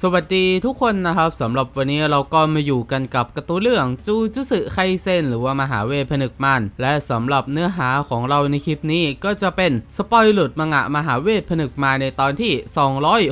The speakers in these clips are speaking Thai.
สวัสดีทุกคนนะครับสำหรับวันนี้เราก็มาอยู่กันกับกร์ตูเรื่องจูจุสึไคเซนหรือว่ามหาเวทผนึกมัน และสำหรับเนื้อหาของเราในคลิปนี้ก็จะเป็นสปอยหลุดมังะมหาเวทผนึกมาในตอนที่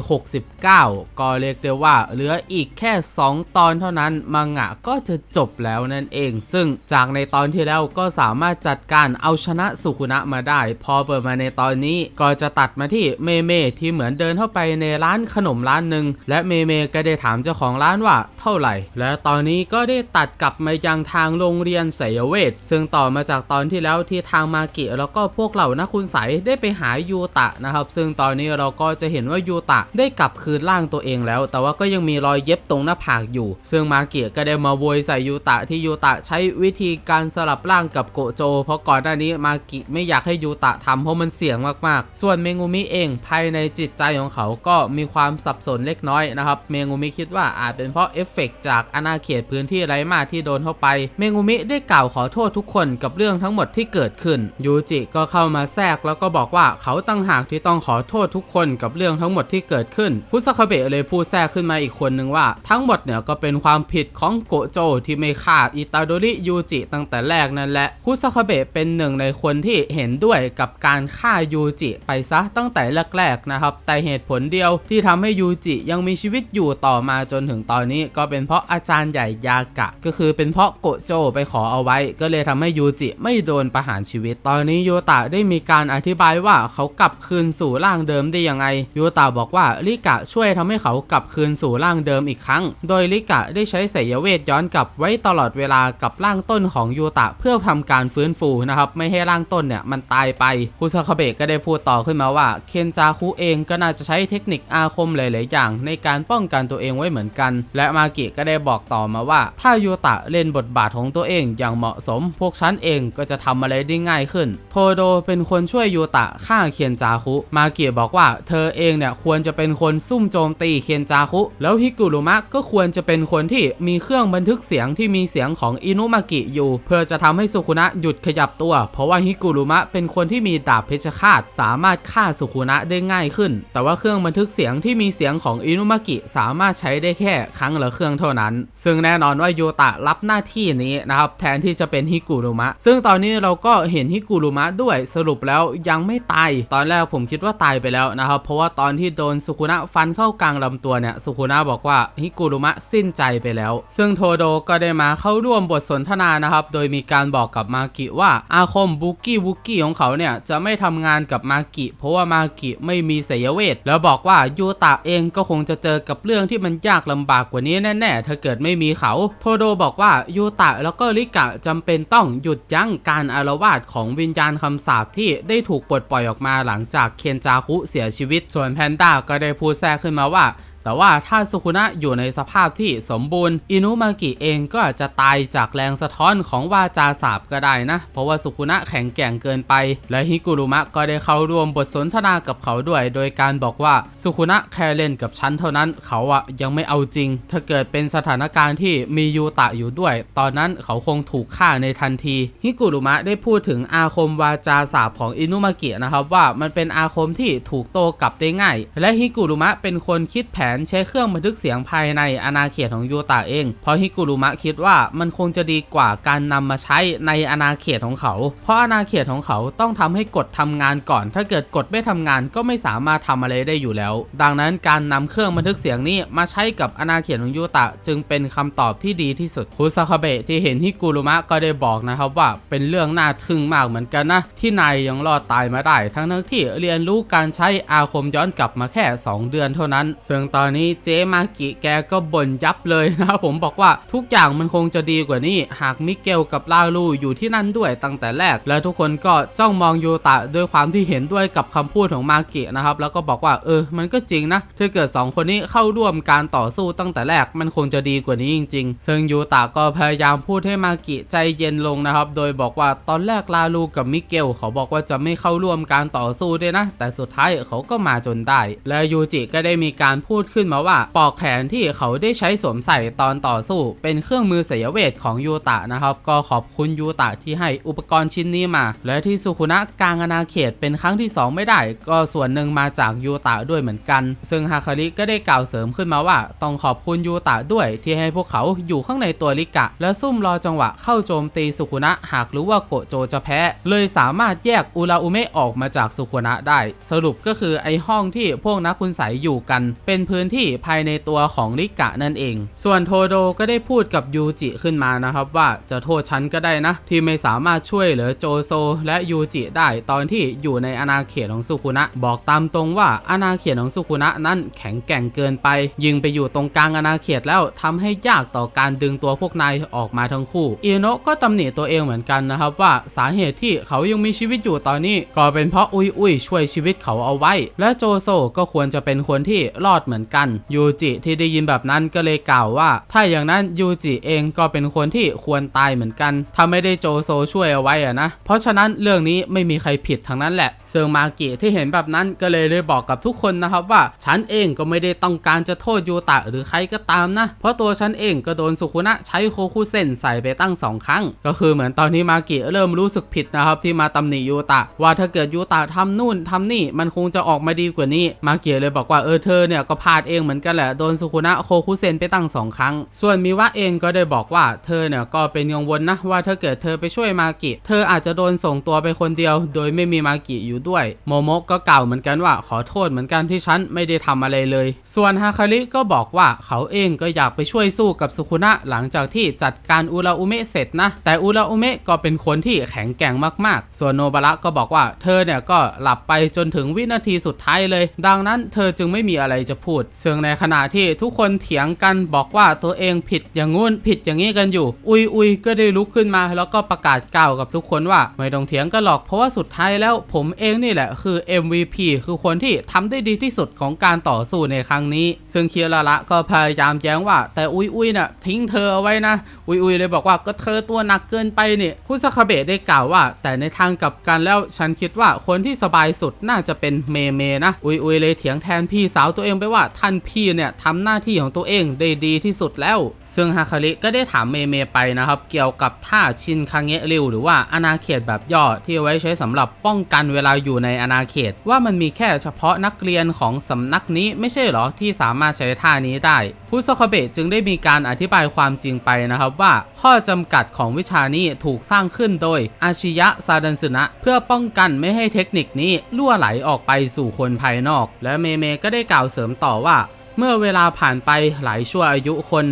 269 ก็เรียกได้ว่าเหลืออีกแค่ 2 ตอนเท่านั้นมังะก็จะจบแล้วนั่นเอง ซึ่งจากในตอนที่แล้วก็สามารถจัดการเอาชนะสุคุนะมาได้ พอเปิดมาในตอนนี้ก็จะตัดมาที่เมเมที่เหมือนเดินเข้าไปในร้านขนมร้านหนึ่งและเมเมก็ได้ถามเจ้าของร้านว่าเท่าไหร่ และตอนนี้ก็ได้ตัดกลับมายังทางโรงเรียนไสยเวทซึ่งต่อมาจากตอนที่แล้วที่ทางมากิแล้วก็พวกเหล่านักคุณใสได้ไปหายูตะนะครับ ซึ่งตอนนี้เราก็จะเห็นว่ายูตะได้กลับคืนร่างตัวเองแล้ว แต่ว่าก็ยังมีรอยเย็บตรงหน้าผากอยู่ ซึ่งมากิก็ได้มาโวยใส่ยูตะที่ยูตะใช้วิธีการสลับร่างกับโกโจ เพราะก่อนหน้านี้มากิไม่อยากให้ยูตะทำเพราะมันเสี่ยงมากๆ ส่วนเมงูมิเองภายในจิตใจของเขาก็มีความสับสนเล็กน้อยนะครับ เมงูมิคิดว่าอาจเป็นเพราะเอฟเฟกต์จากอาณาเขตพื้นที่ไร้มาที่โดนเข้าไป เมงูมิได้กล่าวขอโทษทุกคนกับเรื่องทั้งหมดที่เกิดขึ้น ยูจิก็เข้ามาแทรกแล้วก็บอกว่าเขาตั้งหากที่ต้องขอโทษทุกคนกับเรื่องทั้งหมดที่เกิดขึ้น คุซาคาเบะเลยพูดแทรกขึ้นมาอีกคนนึงว่า ทั้งหมดเนี่ยก็เป็นความผิดของโกโจที่ไม่ฆ่าอิตาโดริยูจิตั้งแต่แรกนั่นแหละ คุซาคาเบะเป็นหนึ่งในคนที่เห็นด้วยกับการฆ่ายูจิไปซะตั้งแต่แรกๆนะครับ แต่เหตุผลเดียวที่ทำให้ยูจิยังมีชีวิตวิตอยู่ต่อมาจนถึงตอนนี้ก็เป็นเพราะอาจารย์ใหญ่ยากะ ก็คือเป็นเพราะโกโจไปขอเอาไว้ ก็เลยทำให้ยูจิไม่โดนประหารชีวิต ตอนนี้ยูตะได้มีการอธิบายว่าเขากลับคืนสู่ร่างเดิมได้ยังไงยูตะบอกว่าลิกะช่วยทำให้เขากลับคืนสู่ร่างเดิมอีกครั้ง โดยลิกะได้ใช้ไสยเวทย้อนกลับไว้ตลอดเวลากับร่างต้นของยูตะเพื่อทำการฟื้นฟูนะครับไม่ให้ร่างต้นเนี่ยมันตายไปคุซาคาเบะก็ได้พูดต่อขึ้นมาว่าเคนจาคุเองก็น่าจะใช้เทคนิคอาคมหลาย ๆ อย่างในการป้องกันตัวเองไว้เหมือนกัน และมากิก็ได้บอกต่อมาว่า ถ้ายูตะเล่นบทบาทของตัวเองอย่างเหมาะสม พวกฉันเองก็จะทำอะไรได้ง่ายขึ้น โทโดเป็นคนช่วยยูตะฆ่าเคียนจาคุ มากิบอกว่าเธอเองเนี่ยควรจะเป็นคนซุ่มโจมตีเคียนจาคุ แล้วฮิกุรุมะก็ควรจะเป็นคนที่มีเครื่องบันทึกเสียงที่มีเสียงของอินุมากิอยู่ เพื่อจะทำให้สุคุนะหยุดขยับตัว เพราะว่าฮิกุรุมะเป็นคนที่มีดาบเพชฌฆาตสามารถฆ่าสุคุนะได้ง่ายขึ้น แต่ว่าเครื่องบันทึกเสียงที่มีเสียงของอินุมากิสามารถใช้ได้แค่ครั้งละเครื่องเท่านั้น ซึ่งแน่นอนว่าโยตะรับหน้าที่นี้นะครับแทนที่จะเป็นฮิกุรุมะ ซึ่งตอนนี้เราก็เห็นฮิกุรุมะด้วยสรุปแล้วยังไม่ตาย ตอนแรกผมคิดว่าตายไปแล้วนะครับ เพราะว่าตอนที่โดนสุคุนะฟันเข้ากลางลำตัวเนี่ยสุคุนะบอกว่าฮิกุรุมะสิ้นใจไปแล้ว ซึ่งโทโดก็ได้มาเข้าร่วมบทสนทนานะครับ โดยมีการบอกกับมากิว่าอาคมบุกี้บุกี้ของเขาเนี่ยจะไม่ทำงานกับมากิ เพราะว่ามากิไม่มีไสยเวทแล้วบอกว่ายูตะเองก็คงจะเจอกับเรื่องที่มันยากลำบากกว่านี้แน่ๆ ถ้าเกิดไม่มีเขา โทโดบอกว่ายูตะแล้วก็ริกะจำเป็นต้องหยุดยั้งการอารวาสของวิญญาณคำสาปที่ได้ถูกปลดปล่อยออกมาหลังจากเคนจาคุเสียชีวิต ส่วนแพนด้าก็ได้พูดแทรกขึ้นมาว่า แต่ว่าถ้าสุคุนะอยู่ในสภาพที่สมบูรณ์ อินุมากิเองก็อาจจะตายจากแรงสะท้อนของวาจาสาบก็ได้นะ เพราะว่าสุคุนะแข็งแกร่งเกินไป และฮิกุรุมะก็ได้เข้าร่วมบทสนทนากับเขาด้วย โดยการบอกว่าสุคุนะแค่เล่นกับฉันเท่านั้น เขาอะยังไม่เอาจริง ถ้าเกิดเป็นสถานการณ์ที่มียูตะอยู่ด้วย ตอนนั้นเขาคงถูกฆ่าในทันที ฮิกุรุมะได้พูดถึงอาคมวาจาสาบของอินุมากินะครับว่ามันเป็นอาคมที่ถูกโตกลับได้ง่าย และฮิกุรุมะเป็นคนคิดแผนใช้เครื่องบันทึกเสียงภายในอาณาเขตของยูตะเอง เพราะฮิกุรุมะคิดว่ามันคงจะดีกว่าการนำมาใช้ในอาณาเขตของเขา เพราะอาณาเขตของเขาต้องทำให้กฎทำงานก่อน ถ้าเกิดกฎไม่ทำงานก็ไม่สามารถทำอะไรได้อยู่แล้ว ดังนั้นการนำเครื่องบันทึกเสียงนี้มาใช้กับอาณาเขตของยูตะ จึงเป็นคำตอบที่ดีที่สุดคุซาคาเบะที่เห็นฮิกุรุมะก็ได้บอกนะครับว่าเป็นเรื่องน่าทึ่งมากเหมือนกันนะ ที่นายยังรอดตายมาได้ ทั้งทั้งที่เรียนรู้การใช้อาคมย้อนกลับมาแค่ 2 เดือนเท่านั้นซึ่งตอนนี้เจมากิแกก็บ่นยับเลยนะครับผมบอกว่าทุกอย่างมันคงจะดีกว่านี้ หากมิเกลกับลาลูอยู่ที่นั่นด้วยตั้งแต่แรก และทุกคนก็จ้องมองโยตะด้วยความที่เห็นด้วยกับคำพูดของมากินะครับแล้วก็บอกว่าเออมันก็จริงนะถ้าเกิด 2 คนนี้เข้าร่วมการต่อสู้ตั้งแต่แรกมันคงจะดีกว่านี้จริง ๆ ซึ่งโยตะก็พยายามพูดให้มากิใจเย็นลงนะครับ โดยบอกว่าตอนแรกลาลูกับมิเกลเขาบอกว่าจะไม่เข้าร่วมการต่อสู้ด้วยนะ แต่สุดท้ายเขาก็มาจนได้ และยูจิก็ได้มีการพูดขึ้นมาว่าปอกแขนที่เขาได้ใช้สวมใส่ตอนต่อสู้ เป็นเครื่องมือเสยเวทของยูตะนะครับ ก็ขอบคุณยูตะที่ให้อุปกรณ์ชิ้นนี้มา และที่สุคุนะกลางอาณาเขตเป็นครั้งที่ 2 ไม่ได้ ก็ส่วนหนึ่งมาจากยูตะด้วยเหมือนกัน ซึ่งฮาคาริก็ได้กล่าวเสริมขึ้นมาว่า ต้องขอบคุณยูตะด้วยที่ให้พวกเขาอยู่ข้างในตัวลิกะ และซุ่มรอจังหวะเข้าโจมตีสุคุนะหากรู้ว่าโกโจจะแพ้ เลยสามารถแยกอุราอุเมะออกมาจากสุคุนะได้ สรุปก็คือไอห้องที่พวกนักคุณใสยอยู่กัน เป็นพื้นที่ภายในตัวของลิกะนั่นเอง ส่วนโทโดก็ได้พูดกับยูจิขึ้นมานะครับว่าจะโทษฉันก็ได้นะ ที่ไม่สามารถช่วยเหลือโจโซ และยูจิได้ตอนที่อยู่ในอาณาเขตของสุคุนะ บอกตามตรงว่าอาณาเขตของสุคุนะนั้นแข็งแกร่งเกินไป ยิงไปอยู่ตรงกลางอาณาเขตแล้วทำให้ยากต่อการดึงตัวพวกนายออกมาทั้งคู่อิโนะก็ตำหนิตัวเองเหมือนกันนะครับว่าสาเหตุที่เขายังมีชีวิตอยู่ตอนนี้ ก็เป็นเพราะอุยอุยช่วยชีวิตเขาเอาไว้ และโจโซก็ควรจะเป็นคนที่รอดเหมือนกันยูจิที่ได้ยินแบบนั้นก็เลยกล่าวว่า ถ้าอย่างนั้นยูจิเองก็เป็นคนที่ควรตายเหมือนกัน ถ้าไม่ได้โจโซช่วยเอาไว้อะนะ เพราะฉะนั้นเรื่องนี้ไม่มีใครผิดทั้งนั้นแหละซึ่งมากิที่เห็นแบบนั้นก็เลยเลยบอกกับทุกคนนะครับว่า ฉันเองก็ไม่ได้ต้องการจะโทษยูตะหรือใครก็ตามนะ เพราะตัวฉันเองก็โดนสุคุนะใช้โคคุเซนใส่ไปตั้งสองครั้ง ก็คือเหมือนตอนนี้มากิเริ่มรู้สึกผิดนะครับที่มาตำหนิยูตะ ว่าถ้าเกิดยูตะทำนู่นทำนี่มันคงจะออกมาดีกว่านี้มากิเลยบอกว่าเออเธอเนี่ยก็พลาดเองเหมือนกันแหละโดนสุคุนะโคคุเซนไปตั้งสองครั้ง ส่วนมิวะเองก็ได้บอกว่าเธอเนี่ยก็เป็นกังวลนะว่าถ้าเกิดเธอไปช่วยมากิ เธออาจจะโดนส่งตัวไปคนเดียว โดยไม่มีมากิอยู่ด้วย โมโมะก็กล่าวเหมือนกันว่าขอโทษเหมือนกันที่ฉันไม่ได้ทำอะไรเลย ส่วนฮาคาริก็บอกว่าเขาเองก็อยากไปช่วยสู้กับสุคุนะหลังจากที่จัดการอุราอุเมะเสร็จนะ แต่อุราอุเมะก็เป็นคนที่แข็งแกร่งมากๆ ส่วนโนบาระก็บอกว่าเธอเนี่ยก็หลับไปจนถึงวินาทีสุดท้ายเลย ดังนั้นเธอจึงไม่มีอะไรจะพูดซึ่งในขณะที่ทุกคนเถียงกันบอกว่าตัวเองผิดอย่างงู้นผิดอย่างนี้กันอยู่ อุยอุยก็ได้ลุกขึ้นมาแล้วก็ประกาศกล่าวกับทุกคนว่า ไม่ต้องเถียงกันหรอกเพราะว่าสุดท้ายแล้วผมเองนี่แหละคือ MVP คือคนที่ทำได้ดีที่สุดของการต่อสู้ในครั้งนี้ ซึ่งเคียระละก็พยายามแย้งว่า แต่อุยอุยน่ะทิ้งเธอเอาไว้นะ อุยอุยเลยบอกว่าก็เธอตัวหนักเกินไปนี่คุซาคาเบะได้กล่าวว่า แต่ในทางกลับกันแล้วฉันคิดว่าคนที่สบายสุดน่าจะเป็นเมเมนะ อุยอุยเลยเถียงแทนพี่สาวตัวเองไปว่าท่านพี่เนี่ยทำหน้าที่ของตัวเองได้ดีที่สุดแล้ว ซึ่งฮาคาริก็ได้ถามเมเมไปนะครับ เกี่ยวกับท่าชินคาเงะริวหรือว่าอาณาเขตแบบย่อที่ไว้ใช้สำหรับป้องกันเวลาอยู่ในอาณาเขต ว่ามันมีแค่เฉพาะนักเรียนของสำนักนี้ไม่ใช่หรอที่สามารถใช้ท่านี้ได้พุซคาเบะจึงได้มีการอธิบายความจริงไปนะครับว่าข้อจำกัดของวิชานี้ถูกสร้างขึ้นโดยอาชิยะซาดันสึนะเพื่อป้องกันไม่ให้เทคนิคนี้ล่วไหลออกไปสู่คนภายนอก และเมเมก็ได้กล่าวเสริมต่อว่า เมื่อเวลาผ่านไปหลายชั่วอายุคน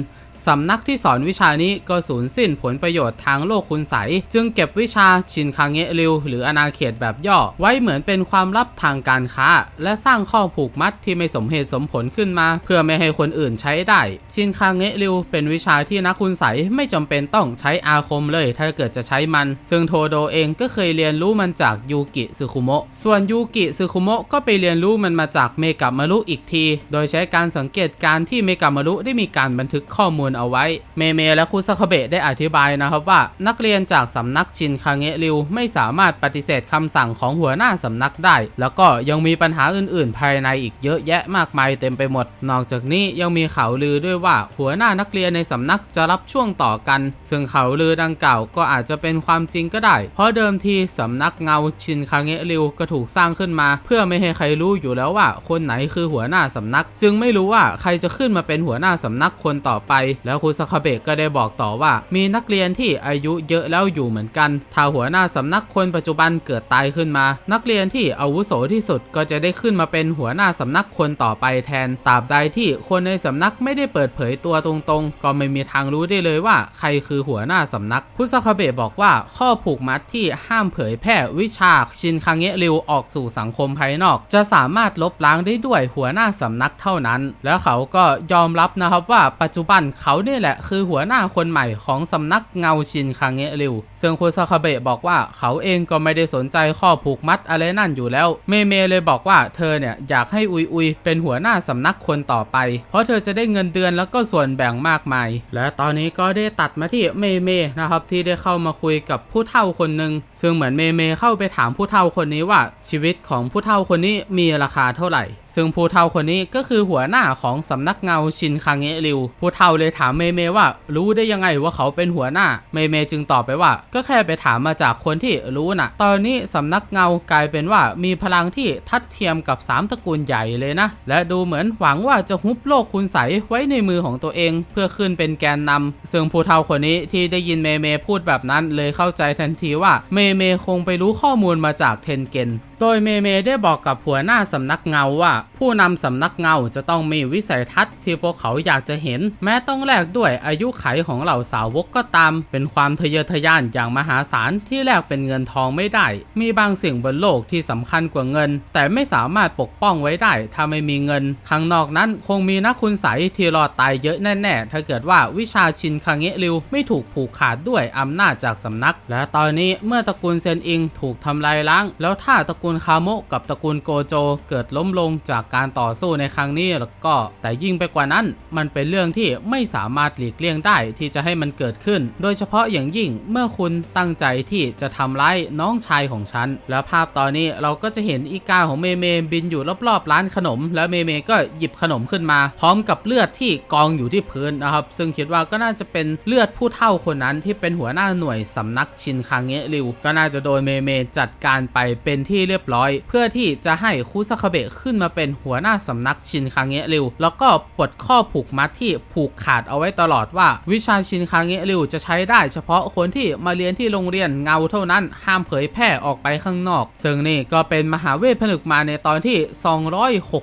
สำนักที่สอนวิชานี้ก็สูญสิ้นผลประโยชน์ทางโลกคุณใสจึงเก็บวิชาชินคาเงะริวหรืออนาเขตแบบย่อ ไว้เหมือนเป็นความลับทางการค้า และสร้างข้อผูกมัดที่ไม่สมเหตุสมผลขึ้นมา เพื่อไม่ให้คนอื่นใช้ได้ ชินคาเงะริวเป็นวิชาที่นักคุณใสไม่จำเป็นต้องใช้อาคมเลย ถ้าเกิดจะใช้มัน ซึ่งโทโดเองก็เคยเรียนรู้มันจากยูกิซึคุโมะส่วนยูกิซึคุโมะก็ไปเรียนรู้มันมาจากเมกะมารุอีกที โดยใช้การสังเกตการที่เมกะมารุได้มีการบันทึกข้อมูลเอาไว้ เมเมและคุซาคาเบะได้อธิบายนะครับว่า นักเรียนจากสำนักชินคาเงะริวไม่สามารถปฏิเสธคำสั่งของหัวหน้าสำนักได้ แล้วก็ยังมีปัญหาอื่น ๆ ภายในอีกเยอะแยะมากมายเต็มไปหมด นอกจากนี้ยังมีข่าวลือด้วยว่าหัวหน้านักเรียนในสำนักจะรับช่วงต่อกัน ซึ่งข่าวลือดังกล่าวก็อาจจะเป็นความจริงก็ได้ เพราะเดิมทีสำนักเงาชินคาเงะริวก็ถูกสร้างขึ้นมา เพื่อไม่ให้ใครรู้อยู่แล้วว่าคนไหนคือหัวหน้าสำนัก จึงไม่รู้ว่าใครจะขึ้นมาเป็นหัวหน้าสำนักคนต่อไปแล้วคุซาคาเบะก็ได้บอกต่อว่า มีนักเรียนที่อายุเยอะแล้วอยู่เหมือนกัน ถ้าหัวหน้าสำนักคนปัจจุบันเกิดตายขึ้นมา นักเรียนที่อาวุโสที่สุดก็จะได้ขึ้นมาเป็นหัวหน้าสำนักคนต่อไปแทนตราบใดที่คนในสำนักไม่ได้เปิดเผยตัวตรงๆ ก็ไม่มีทางรู้ได้เลยว่า ใครคือหัวหน้าสำนักคุซาคาเบะบอกว่าข้อผูกมัดที่ห้ามเผยแพร่วิชาชินคังเงะริวออกสู่สังคมภายนอก จะสามารถลบล้างได้ด้วยหัวหน้าสำนักเท่านั้น แล้วเขาก็ยอมรับนะครับว่าปัจจุบันเขาเนี่ยแหละคือหัวหน้าคนใหม่ของสำนักเงาชินคางเงะริวซึ่งคุณซาคาเบะบอกว่าเขาเองก็ไม่ได้สนใจข้อผูกมัดอะไรนั่นอยู่แล้ว เมเมเลยบอกว่าเธอเนี่ยอยากให้อุยอุยเป็นหัวหน้าสำนักคนต่อไป เพราะเธอจะได้เงินเดือนแล้วก็ส่วนแบ่งมากมาย และตอนนี้ก็ได้ตัดมาที่เมเมนะครับที่ได้เข้ามาคุยกับผู้เฒ่าคนหนึ่งซึ่งเหมือนเมเมเข้าไปถามผู้เฒ่าคนนี้ว่าชีวิตของผู้เฒ่าคนนี้มีราคาเท่าไหร่ ซึ่งผู้เฒ่าคนนี้ก็คือหัวหน้าของสำนักเงาชินคางเงะริวผู้เฒ่าเลยถามเมเมว่า รู้ได้ยังไงว่าเขาเป็นหัวหน้า เมเมจึงตอบไปว่า ก็แค่ไปถามมาจากคนที่รู้นะตอนนี้สำนักเงากลายเป็นว่ามีพลังที่ทัดเทียมกับสามตระกูลใหญ่เลยนะ และดูเหมือนหวังว่าจะฮุบโลกคุณใสไว้ในมือของตัวเอง เพื่อขึ้นเป็นแกนนำซึ่งผู้เฒ่าคนนี้ที่ได้ยินเมเมพูดแบบนั้นเลยเข้าใจทันทีว่าเมเมคงไปรู้ข้อมูลมาจากเทนเกนโดยเมเมได้บอกกับหัวหน้าสำนักเงาว่า ผู้นำสำนักเงาจะต้องมีวิสัยทัศน์ที่พวกเขาอยากจะเห็น แม้ต้องแลกด้วยอายุไขของเหล่าสาวกก็ตาม เป็นความทะเยอทะยานอย่างมหาศาลที่แลกเป็นเงินทองไม่ได้ มีบางสิ่งบนโลกที่สำคัญกว่าเงิน แต่ไม่สามารถปกป้องไว้ได้ถ้าไม่มีเงิน ข้างนอกนั้นคงมีนักคุณใสยที่รอดตายเยอะแน่ๆ ถ้าเกิดว่าวิชาชินคังเงะริวไม่ถูกผูกขาดด้วยอำนาจจากสำนัก และตอนนี้เมื่อตระกูลเซนอิงถูกทำลายล้าง แล้วถ้าตระกูลคาโมะกับตระกูลโกโจ เกิดล้มลงจากการต่อสู้ในครั้งนี้แล้วก็แต่ยิ่งไปกว่านั้น มันเป็นเรื่องที่ไม่สามารถหลีกเลี่ยงได้ที่จะให้มันเกิดขึ้น โดยเฉพาะอย่างยิ่งเมื่อคุณตั้งใจที่จะทำร้ายน้องชายของฉัน แล้วภาพตอนนี้เราก็จะเห็นอีกาของเมเมบินอยู่รอบๆร้านขนม แล้วเมเมก็หยิบขนมขึ้นมา พร้อมกับเลือดที่กองอยู่ที่พื้นนะครับ ซึ่งคิดว่าก็น่าจะเป็นเลือดผู้เฒ่าคนนั้นที่เป็นหัวหน้าหน่วยสำนักชินคางเงะริว ก็น่าจะโดนเมเมจัดการไปเป็นที่เรียบร้อย เพื่อที่จะให้คุซาคาเบะขึ้นมาเป็นหัวหน้าสำนักชินคางเงะริว แล้วก็ปลดข้อผูกมัดที่ผูกขาดเอาไว้ตลอดว่าวิชาชินคางเงริวจะใช้ได้เฉพาะคนที่มาเรียนที่โรงเรียนเงาเท่านั้นห้ามเผยแพร่ออกไปข้างนอก ซึ่งนี่ก็เป็นมหาเวทผนึกมาในตอนที่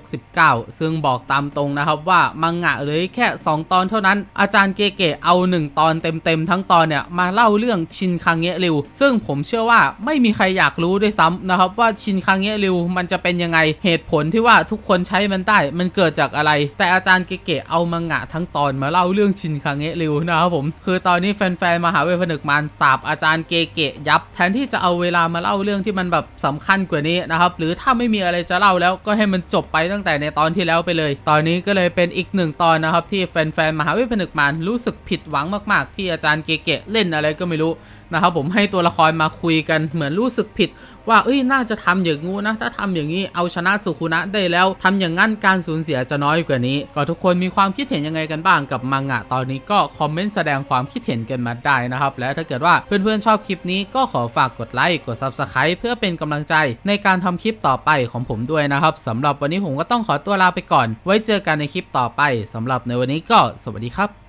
269 ซึ่งบอกตามตรงนะครับว่ามังงะเลยแค่ 2 ตอนเท่านั้น อาจารย์เกเกเอา 1 ตอนเต็มๆ ทั้งตอนเนี่ย มาเล่าเรื่องชินคางเงริว ซึ่งผมเชื่อว่าไม่มีใครอยากรู้ด้วยซ้ำนะครับว่าชินคางเงริวมันจะเป็นยังไงเหตุผลที่ว่าทุกคนใช้มันได้มันเกิดจากอะไร แต่อาจารย์เกเกเอามังงะทั้งตอนมาเล่าเรื่องชินคังเงะริวนะครับผม คือตอนนี้แฟนๆมหาเวทผนึกมารสาบอาจารย์เกเกยับ แทนที่จะเอาเวลามาเล่าเรื่องที่มันแบบสำคัญกว่านี้นะครับ หรือถ้าไม่มีอะไรจะเล่าแล้วก็ให้มันจบไปตั้งแต่ในตอนที่แล้วไปเลย ตอนนี้ก็เลยเป็นอีกหนึ่งตอนนะครับที่แฟนๆมหาเวทผนึกมารรู้สึกผิดหวังมาก ๆ ที่อาจารย์เกเกเล่นอะไรก็ไม่รู้นะครับผมให้ตัวละครมาคุยกันเหมือนรู้สึกผิด ว่าเอ้ยน่าจะทำอย่างงูนะ ถ้าทำอย่างนี้เอาชนะสุคุนะได้แล้วทำอย่างงั้นการสูญเสียจะน้อยกว่านี้ ก็ทุกคนมีความคิดเห็นยังไงกันบ้างกับมังงะตอนนี้ก็คอมเมนต์แสดงความคิดเห็นกันมาได้นะครับ และถ้าเกิดว่าเพื่อนๆชอบคลิปนี้ก็ขอฝากกดไลค์กด Subscribe เพื่อเป็นกำลังใจในการทำคลิปต่อไปของผมด้วยนะครับสำหรับวันนี้ผมก็ต้องขอตัวลาไปก่อน ไว้เจอกันในคลิปต่อไปสำหรับในวันนี้ก็สวัสดีครับ